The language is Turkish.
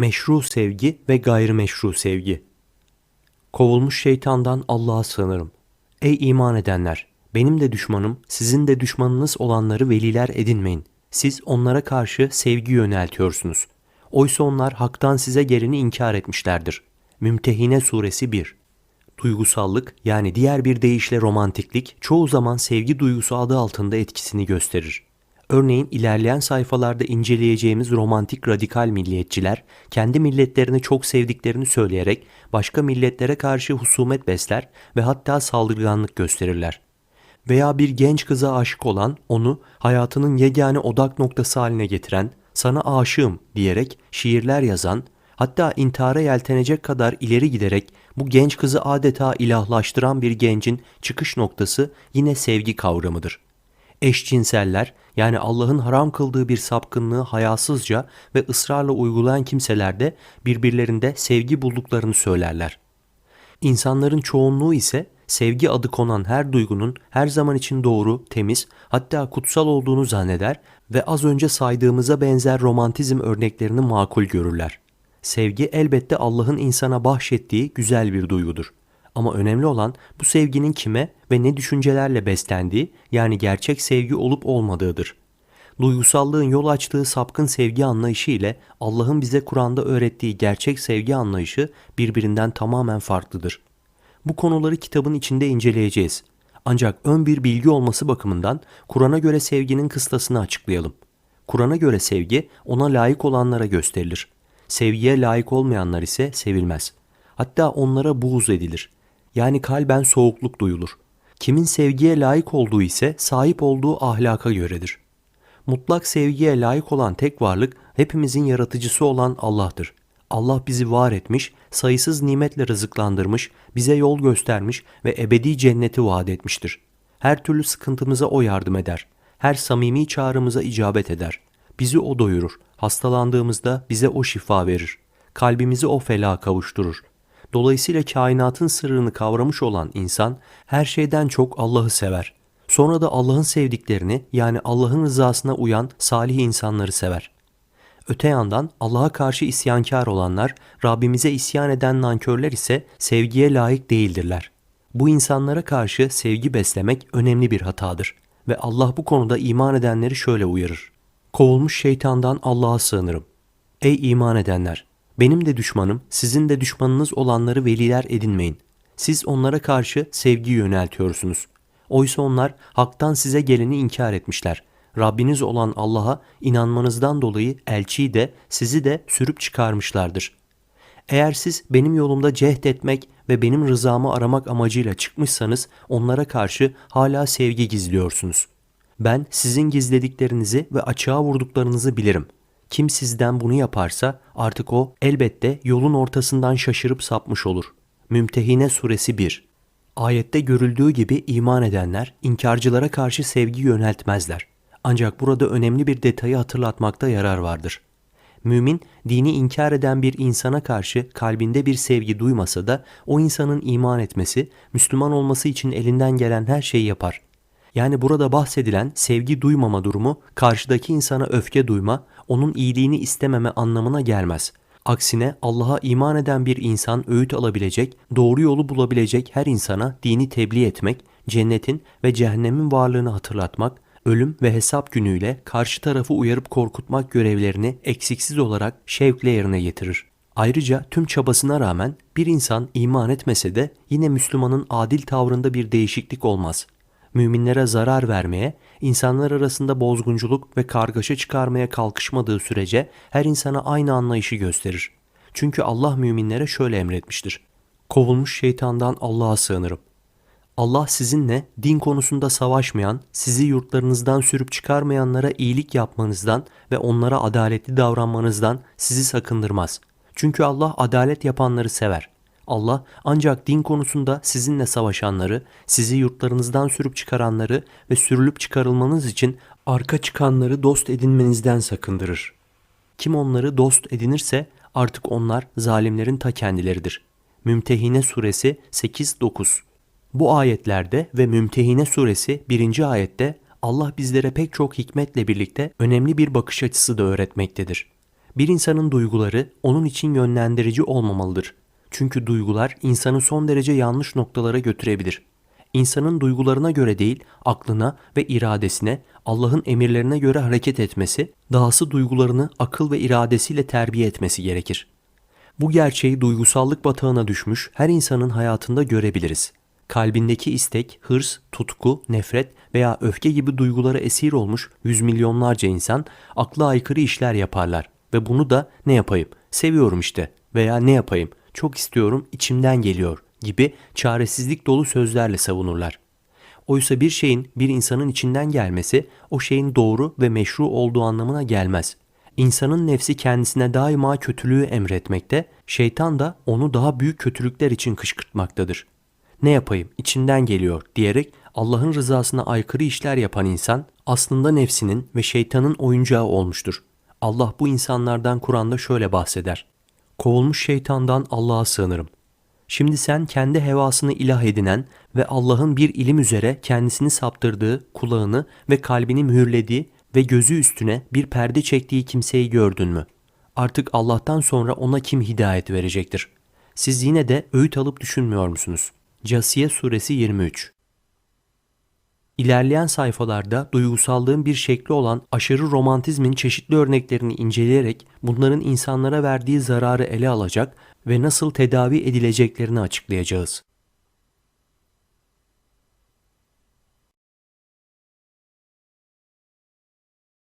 Meşru sevgi ve gayrimeşru sevgi. Kovulmuş şeytandan Allah'a sığınırım. Ey iman edenler! Benim de düşmanım, sizin de düşmanınız olanları veliler edinmeyin. Siz onlara karşı sevgi yöneltiyorsunuz. Oysa onlar haktan size geleni inkar etmişlerdir. Mümtehine Suresi 1 Duygusallık yani diğer bir deyişle romantiklik çoğu zaman sevgi duygusu adı altında etkisini gösterir. Örneğin ilerleyen sayfalarda inceleyeceğimiz romantik radikal milliyetçiler kendi milletlerini çok sevdiklerini söyleyerek başka milletlere karşı husumet besler ve hatta saldırganlık gösterirler. Veya bir genç kıza aşık olan onu hayatının yegane odak noktası haline getiren, sana aşığım diyerek şiirler yazan, hatta intihara yeltenecek kadar ileri giderek bu genç kızı adeta ilahlaştıran bir gencin çıkış noktası yine sevgi kavramıdır. Eşcinseller yani Allah'ın haram kıldığı bir sapkınlığı hayasızca ve ısrarla uygulayan kimseler de birbirlerinde sevgi bulduklarını söylerler. İnsanların çoğunluğu ise sevgi adı konan her duygunun her zaman için doğru, temiz, hatta kutsal olduğunu zanneder ve az önce saydığımıza benzer romantizm örneklerini makul görürler. Sevgi elbette Allah'ın insana bahşettiği güzel bir duygudur. Ama önemli olan bu sevginin kime ve ne düşüncelerle beslendiği yani gerçek sevgi olup olmadığıdır. Duygusallığın yol açtığı sapkın sevgi anlayışı ile Allah'ın bize Kur'an'da öğrettiği gerçek sevgi anlayışı birbirinden tamamen farklıdır. Bu konuları kitabın içinde inceleyeceğiz. Ancak ön bir bilgi olması bakımından Kur'an'a göre sevginin kıstasını açıklayalım. Kur'an'a göre sevgi ona layık olanlara gösterilir. Sevgiye layık olmayanlar ise sevilmez. Hatta onlara buğz edilir. Yani kalben soğukluk duyulur. Kimin sevgiye layık olduğu ise sahip olduğu ahlaka göredir. Mutlak sevgiye layık olan tek varlık hepimizin yaratıcısı olan Allah'tır. Allah bizi var etmiş, sayısız nimetle rızıklandırmış, bize yol göstermiş ve ebedi cenneti vaat etmiştir. Her türlü sıkıntımıza O yardım eder. Her samimi çağrımıza icabet eder. Bizi O doyurur. Hastalandığımızda bize O şifa verir. Kalbimizi O felaha kavuşturur. Dolayısıyla kainatın sırrını kavramış olan insan her şeyden çok Allah'ı sever. Sonra da Allah'ın sevdiklerini yani Allah'ın rızasına uyan salih insanları sever. Öte yandan Allah'a karşı isyankar olanlar, Rabbimize isyan eden nankörler ise sevgiye layık değildirler. Bu insanlara karşı sevgi beslemek önemli bir hatadır ve Allah bu konuda iman edenleri şöyle uyarır. Kovulmuş şeytandan Allah'a sığınırım. Ey iman edenler! Benim de düşmanım, sizin de düşmanınız olanları veliler edinmeyin. Siz onlara karşı sevgi yöneltiyorsunuz. Oysa onlar haktan size geleni inkar etmişler. Rabbiniz olan Allah'a inanmanızdan dolayı elçiyi de sizi de sürüp çıkarmışlardır. Eğer siz benim yolumda cehd etmek ve benim rızamı aramak amacıyla çıkmışsanız onlara karşı hala sevgi gizliyorsunuz. Ben sizin gizlediklerinizi ve açığa vurduklarınızı bilirim. Kim sizden bunu yaparsa artık o elbette yolun ortasından şaşırıp sapmış olur. Mümtehine Suresi 1 Ayette görüldüğü gibi iman edenler inkarcılara karşı sevgi yöneltmezler. Ancak burada önemli bir detayı hatırlatmakta yarar vardır. Mümin, dini inkar eden bir insana karşı kalbinde bir sevgi duymasa da o insanın iman etmesi, Müslüman olması için elinden gelen her şeyi yapar. Yani burada bahsedilen sevgi duymama durumu karşıdaki insana öfke duyma, onun iyiliğini istememe anlamına gelmez. Aksine Allah'a iman eden bir insan öğüt alabilecek, doğru yolu bulabilecek her insana dini tebliğ etmek, cennetin ve cehennemin varlığını hatırlatmak, ölüm ve hesap günüyle karşı tarafı uyarıp korkutmak görevlerini eksiksiz olarak şevkle yerine getirir. Ayrıca tüm çabasına rağmen bir insan iman etmese de yine Müslümanın adil tavrında bir değişiklik olmaz. Müminlere zarar vermeye, insanlar arasında bozgunculuk ve kargaşa çıkarmaya kalkışmadığı sürece her insana aynı anlayışı gösterir. Çünkü Allah müminlere şöyle emretmiştir. Kovulmuş şeytandan Allah'a sığınırım. Allah sizinle din konusunda savaşmayan, sizi yurtlarınızdan sürüp çıkarmayanlara iyilik yapmanızdan ve onlara adaletli davranmanızdan sizi sakındırmaz. Çünkü Allah adalet yapanları sever. Allah ancak din konusunda sizinle savaşanları, sizi yurtlarınızdan sürüp çıkaranları ve sürülüp çıkarılmanız için arka çıkanları dost edinmenizden sakındırır. Kim onları dost edinirse artık onlar zalimlerin ta kendileridir. Mümtehine Suresi 8-9 Bu ayetlerde ve Mümtehine Suresi 1. ayette Allah bizlere pek çok hikmetle birlikte önemli bir bakış açısı da öğretmektedir. Bir insanın duyguları onun için yönlendirici olmamalıdır. Çünkü duygular insanı son derece yanlış noktalara götürebilir. İnsanın duygularına göre değil, aklına ve iradesine, Allah'ın emirlerine göre hareket etmesi, dahası duygularını akıl ve iradesiyle terbiye etmesi gerekir. Bu gerçeği duygusallık batağına düşmüş her insanın hayatında görebiliriz. Kalbindeki istek, hırs, tutku, nefret veya öfke gibi duygulara esir olmuş yüz milyonlarca insan akla aykırı işler yaparlar ve bunu da ne yapayım, seviyorum işte veya ne yapayım, çok istiyorum, içimden geliyor gibi çaresizlik dolu sözlerle savunurlar. Oysa bir şeyin bir insanın içinden gelmesi o şeyin doğru ve meşru olduğu anlamına gelmez. İnsanın nefsi kendisine daima kötülüğü emretmekte, şeytan da onu daha büyük kötülükler için kışkırtmaktadır. Ne yapayım, içimden geliyor diyerek Allah'ın rızasına aykırı işler yapan insan aslında nefsinin ve şeytanın oyuncağı olmuştur. Allah bu insanlardan Kur'an'da şöyle bahseder. Kovulmuş şeytandan Allah'a sığınırım. Şimdi sen kendi hevasını ilah edinen ve Allah'ın bir ilim üzere kendisini saptırdığı, kulağını ve kalbini mühürlediği ve gözü üstüne bir perde çektiği kimseyi gördün mü? Artık Allah'tan sonra ona kim hidayet verecektir? Siz yine de öğüt alıp düşünmüyor musunuz? Casiye suresi 23 İlerleyen sayfalarda duygusallığın bir şekli olan aşırı romantizmin çeşitli örneklerini inceleyerek bunların insanlara verdiği zararı ele alacak ve nasıl tedavi edileceklerini açıklayacağız.